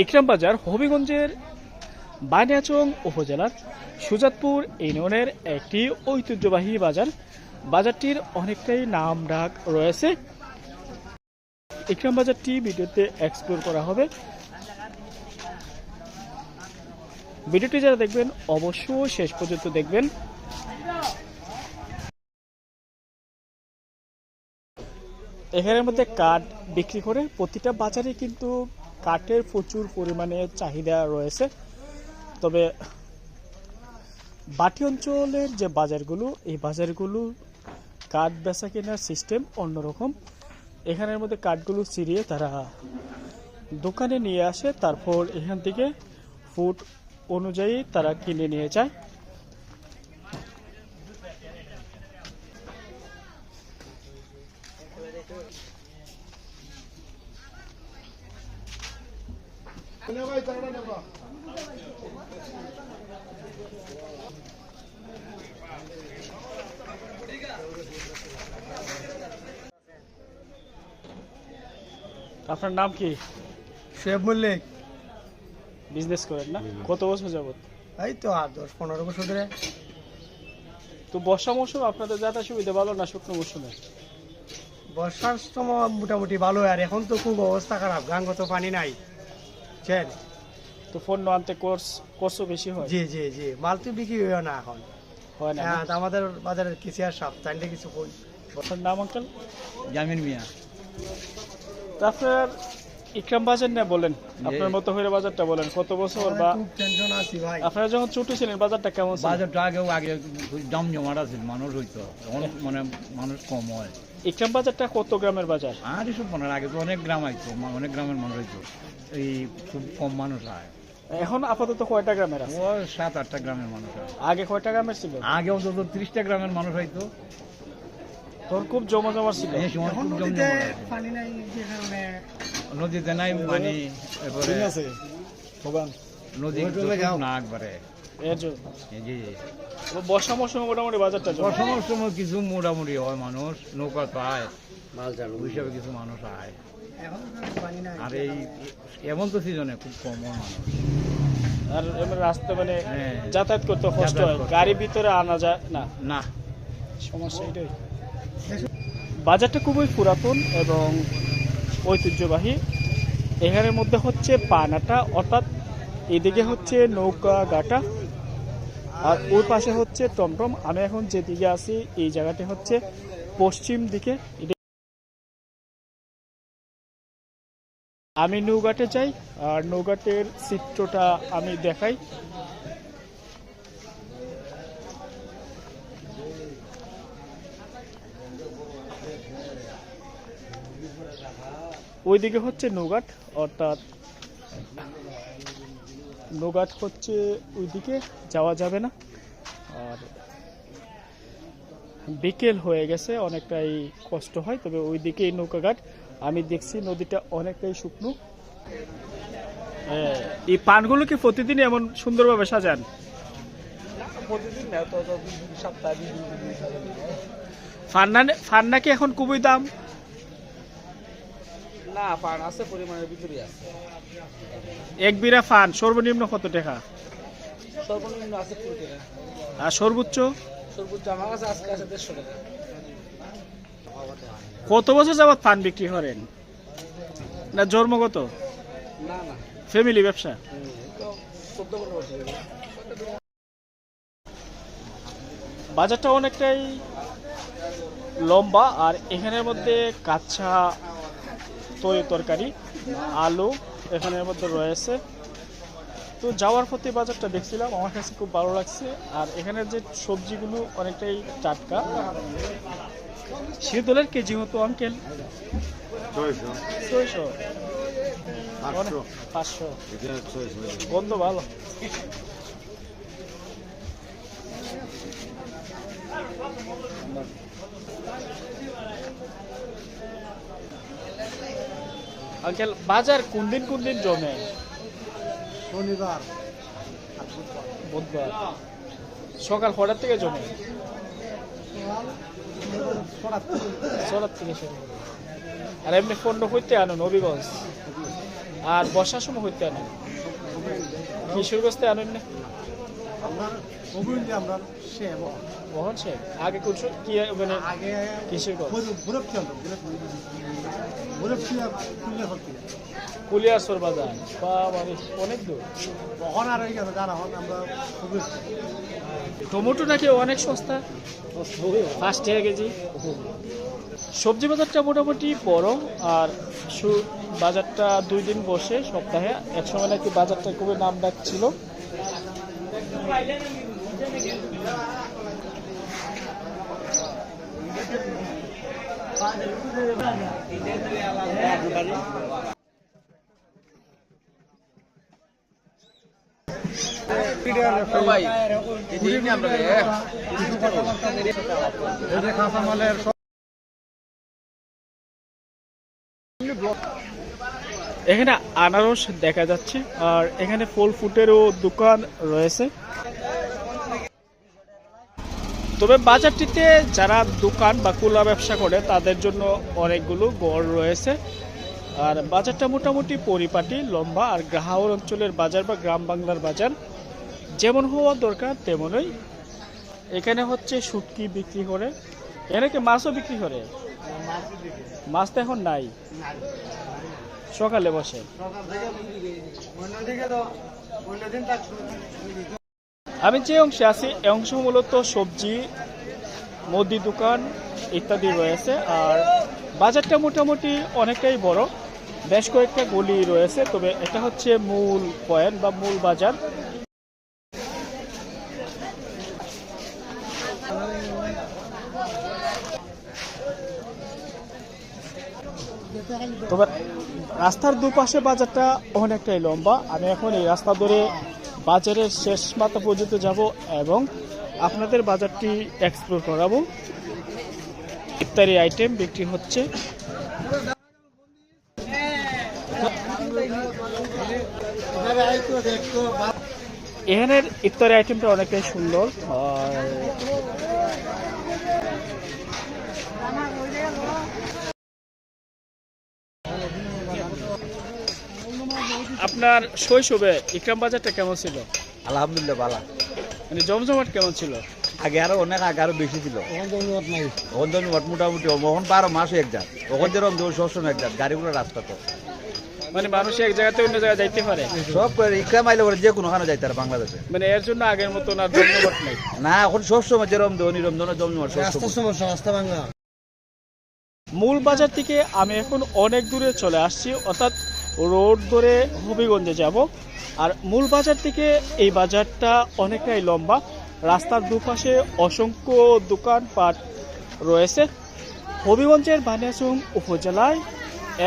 ইকরাম বাজার হবিগঞ্জের বানিয়াচং উপজেলার সুজাতপুর ইউনিয়নের একটি ঐতিহ্যবাহী বাজার। বাজারটির অনেকটাই নাম ডাক রয়েছে। ইকরাম বাজারটি ভিডিওতে এক্সপ্লোর করা হবে। ভিডিওটি যারা দেখবেন, অবশ্যই শেষ পর্যন্ত দেখবেন। এখানের মধ্যে কাঠ বিক্রি করে প্রতিটা বাজারে কিন্তু কাঠের প্রচুর পরিমাণে চাহিদা রয়েছে। তবে বাটি অঞ্চলের যে বাজারগুলো, এই বাজারগুলো কাঠ বেচা কেনার সিস্টেম অন্যরকম। এখানের মধ্যে কাঠগুলো চিরিয়ে তারা দোকানে নিয়ে আসে, তারপর এখান থেকে ফুট অনুযায়ী তারা কিনে নিয়ে যায়। আপনার নাম কি? শেফ মল্লিক। বিজনেস করেন না? কত বছর যাবত এই তো আর দশ পনেরো বছর ধরে। তো বর্ষা মৌসুম আপনাদের যাতায়াত সুবিধা ভালো না শুকনো মৌসুমে? বর্ষার সময় মোটামুটি ভালো আর এখন তো খুব অবস্থা খারাপ গাঙ্গ তো পানি নাই। বুঝছেন তো পণ্য আনতে কোর্স কোর্সও বেশি হয়। জি জি জি। মাল তো বিক্রি হয় না এখন। হয় না হ্যাঁ আমাদের বাজারের কিছু আর সাপ তাইলে কিছু কই নাম আঙ্কেল? জামিন মিয়া। তা আপনার ইকরাম বাজার না বলেন। আপনার মতো হয়ে বাজারটা বলেন কত বছর বা টেনশন আছি ভাই। আপনারা যখন ছোট ছিলেন বাজারটা কেমন ছিল? বাজারটা আগেও আগে দম জমাট আছে মানুষ হইতো। এখন মানে মানুষ কম হয়। ইকরাম বাজারটা কত গ্রামের বাজার? আর এসব মনে আগে তো অনেক গ্রাম আইতো অনেক গ্রামের মানুষ হইতো এই খুব কম মানুষ হয়। এখন আপাতত কয়টা গ্রামের আছে? ও সাত আটটা গ্রামের মানুষ আগে কয়টা গ্রামের ছিল? আগে অন্তত ত্রিশটা গ্রামের মানুষ হইতো তখন খুব জমা জমা ছিল। পানি নাই যে কারণে নদীতে নাই পানি এরপরে নদী না একবারে। বর্ষা মৌসুমে মোটামুটি বাজারটা কিছু মোটামুটি হয় মানুষ নৌকা পায় কিছু মানুষ আয়। এখন তো পানি নাই। আর এই এমন তো সিজনে খুব কম মানুষ। আর এমনি রাস্তা মানে হ্যাঁ। যাতায়াত করতে কষ্ট হয়। গাড়ির ভিতরে আনা যায় না? না। সমস্যা এটাই। বাজারটা খুবই পুরাতন এবং ঐতিহ্যবাহী। এখানের মধ্যে হচ্ছে পানাটা অর্থাৎ এদিকে হচ্ছে নৌকা গাটা। আর ওর পাশে হচ্ছে টমটম। আমি এখন যেদিকে আছি, এই জায়গাটি হচ্ছে পশ্চিম দিকে। আমি নৌঘাটে যাই, আর নৌঘাটের চিত্রটা আমি দেখাই। ওইদিকে হচ্ছে নৌঘাট, অর্থাৎ নৌঘাট হচ্ছে ওইদিকে যাওয়া যাবে না। আর বিকেল হয়ে গেছে অনেকটাই কষ্ট হয় তবে ওইদিকেই নৌকাঘাট আমি দেখছি নদীটা অনেকটাই শুকনো। হ্যাঁ, এই পানগুলো কি প্রতিদিন এমন সুন্দরভাবে সাজান? প্রতিদিন না তো ফান্না ফান্না কি এখন খুবই দাম? না পান আছে পরিমাণের ভিতরে আছে। এক বিরা ফান সর্বনিম্ন কত টাকা? সর্বনিম্ন আছে কুড়ি টাকা। আর সর্বোচ্চ? সর্বোচ্চ আমার কাছে আজকে আছে দেড়শো টাকা। কত বছর যাবত ফান বিক্রি করেন? না জন্মগত? না না। ফ্যামিলি ব্যবসা। বাজারটা অনেকটাই লম্বা আর এখানের মধ্যে কাঁচা তরি তরকারি আলু এখানের মধ্যে রয়েছে। তো যাওয়ার পথে বাজারটা দেখছিলাম আমার কাছে খুব ভালো লাগছে। আর এখানের যে সবজিগুলো অনেকটাই টাটকা। শীতলের কেজি মতো আঙ্কেল? ছয়শো। পাঁচশো। গন্ধ ভালো। আঙ্কেল বাজার কোন দিন কোন দিন জমে? শনিবার বুধবার। সকাল কটার থেকে জমে? ছটার থেকে। শুরু। আর এমনি পণ্য হইতে আনো নবীগঞ্জ আর বর্ষার সময় হইতে আনেন? কিশোরগঞ্জতে আনেন না? অভিনন্দন আমরা মোহন আগে কোন স- কি মানে আগে ছিল ছিল বা মানে অনেক দূর। আর গেল জানা হন আমরা টমেটো নাকি অনেক সস্তা? পাঁচ টাকা কেজি সবজি বাজারটা মোটামুটি বড় আর বাজারটা দুই দিন বসে সপ্তাহে। এক সময় নাকি বাজারটা খুবই নাম ডাক ছিল। এখানে আনারস দেখা যাচ্ছে আর এখানে ফল ফুটেরও দোকান রয়েছে। তবে বাজারটিতে যারা দোকান বা কুলা ব্যবসা করে, তাদের জন্য অনেকগুলো গড় রয়েছে। আর বাজারটা মোটামুটি পরিপাটি, লম্বা। আর গ্রাহাওর অঞ্চলের বাজার বা গ্রাম বাংলার বাজার যেমন হওয়া দরকার, তেমনই এখানে হচ্ছে শুটকি বিক্রি করে। এখানে কি মাছও বিক্রি করে? মাছ তো এখন নাই। সকালে বসে অন্যদিকে তো অন্যদিন তার আমি যে অংশে আছি এই অংশ মূলত সবজি, মুদি দোকান ইত্যাদি রয়েছে, আর বাজারটা মোটামুটি অনেকটাই বড়। বেশ কয়েকটা গলি রয়েছে, তবে এটা হচ্ছে মূল পয়েন্ট বা মূল বাজার। তবে রাস্তার দুপাশে বাজারটা অনেকটাই লম্বা। আমি এখন এই রাস্তা ধরে বাজারের শেষ মাথা পর্যন্ত যাব এবং আপনাদের বাজারটি এক্সপ্লোর করাবো। ইত্যাদি আইটেম বিক্রি হচ্ছে। এখানের ইত্যাদি আইটেমটা অনেকটাই সুন্দর। আর আপনার শৈশবে ইকরাম বাজারটা কেমন ছিল? আলহামদুলিল্লাহ ভালো। মানে জমজমাট কেমন ছিল? আগে আরও অনেক আগে আরও বেশি ছিল। ওখান তো মোটামুটি ওখান বারো মাস এক জাত। ওখান যেরকম সবসময় এক জাত। গাড়িগুলো রাস্তা তো। মানে মানুষ এক জায়গাতে অন্য জায়গায় যাইতে পারে? সব করে ইকরাম আইলে করে যে কোনো খানে যাইতে পারে বাংলাদেশে। মানে এর জন্য আগের মতন আর জমজমাট নাই? না এখন সবসময় যেরকম দেবো নিরম দেবো জমজমাট সবসময় সমস্যা রাস্তা ভাঙা। মূল বাজার থেকে আমি এখন অনেক দূরে চলে আসছি। অর্থাৎ রোড ধরে হবিগঞ্জে যাব। আর মূল বাজার থেকে এই বাজারটা অনেকটাই লম্বা। রাস্তার দুপাশে অসংখ্য দোকানপাট রয়েছে। হবিগঞ্জের বানিয়াচং উপজেলায়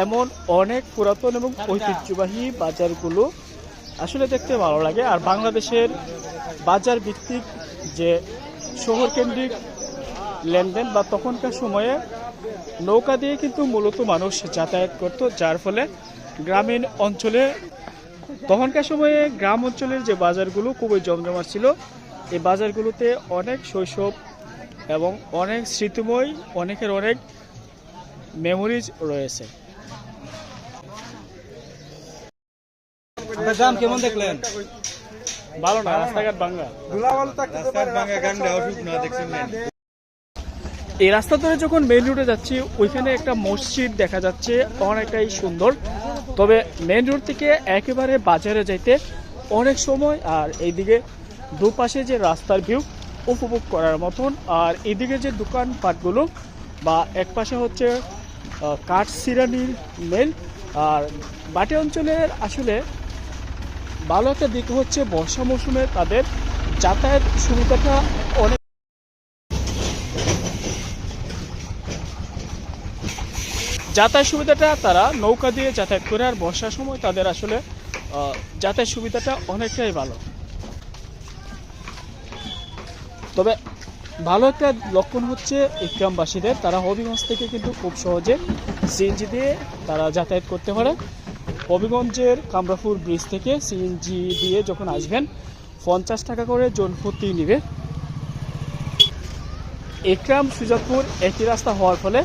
এমন অনেক পুরাতন এবং ঐতিহ্যবাহী বাজারগুলো আসলে দেখতে ভালো লাগে। আর বাংলাদেশের বাজার ভিত্তিক যে শহর কেন্দ্রিক লেনদেন বা তখনকার সময়ে নৌকা দিয়ে কিন্তু মূলত মানুষ যাতায়াত করত, যার ফলে গ্রামীণ অঞ্চলে তখনকার সময়ে গ্রাম অঞ্চলের যে বাজারগুলো খুবই জমজমাট ছিল এই বাজারগুলোতে অনেক শৈশব এবং অনেক স্মৃতিময় অনেকের অনেক মেমোরিজ রয়েছে। দাম কেমন দেখলেন? ভালো না রাস্তাঘাট বাংলা এই রাস্তা ধরে যখন মেইন রোডে যাচ্ছি, ওইখানে একটা মসজিদ দেখা যাচ্ছে। অনেকটাই সুন্দর। তবে মেইন রোড থেকে একেবারে বাজারে যাইতে অনেক সময় আর এইদিকে দুপাশে যে রাস্তার ভিউ উপভোগ করার মতন। আর এদিকে যে দোকানপাটগুলো বা এক পাশে হচ্ছে কাঠ সিরানির মেল আর বাটি অঞ্চলের আসলে ভালো একটা দিক হচ্ছে বর্ষা মৌসুমে তাদের যাতায়াত সুবিধাটা অনেক যাতায়াত সুবিধাটা তারা নৌকা দিয়ে যাতায়াত করে আর বর্ষার সময় তাদের আসলে যাতায়াত সুবিধাটা অনেকটাই ভালো। তবে ভালো একটা লক্ষণ হচ্ছে ইকরামবাসীদের তারা হবিগঞ্জ থেকে কিন্তু খুব সহজে সিএনজি দিয়ে তারা যাতায়াত করতে পারে। হবিগঞ্জের কামরাপুর ব্রিজ থেকে সিএনজি দিয়ে যখন আসবেন, পঞ্চাশ টাকা করে জনপ্রতি নিবে। একরাম সুজাতপুর একই রাস্তা হওয়ার ফলে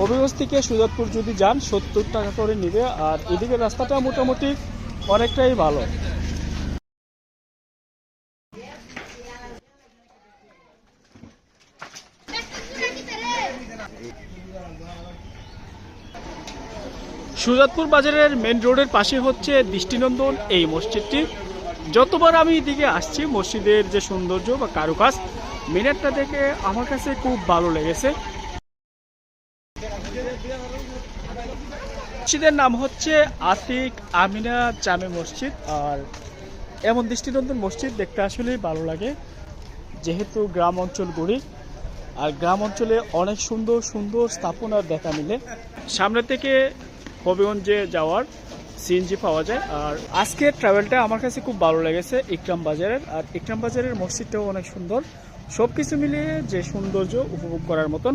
হবিগঞ্জ থেকে সুজাতপুর যদি যান, সত্তর টাকা করে নেবে, আর এদিকে রাস্তাটা মোটামুটি অনেকটাই ভালো। সুজাতপুর বাজারের মেন রোডের পাশে হচ্ছে দৃষ্টিনন্দন এই মসজিদটি। যতবার আমি এদিকে আসছি, মসজিদের যে সৌন্দর্য বা কারুকাজ, মিনারটা দেখে আমার কাছে খুব ভালো লেগেছে। মসজিদের নাম হচ্ছে আতিক আমিনা জামে মসজিদ। আর এমন দৃষ্টিনন্দন মসজিদ দেখতে আসলেই ভালো লাগে, যেহেতু গ্রাম অঞ্চল গড়ি। আর গ্রাম অঞ্চলে অনেক সুন্দর সুন্দর স্থাপনার দেখা মিলে। সামনে থেকে হবিগঞ্জে যাওয়ার সিএনজি পাওয়া যায়। আর আজকের ট্রাভেলটা আমার কাছে খুব ভালো লেগেছে ইকরাম বাজারের। আর ইকরাম বাজারের মসজিদটাও অনেক সুন্দর। সব কিছু মিলিয়ে যে সৌন্দর্য উপভোগ করার মতন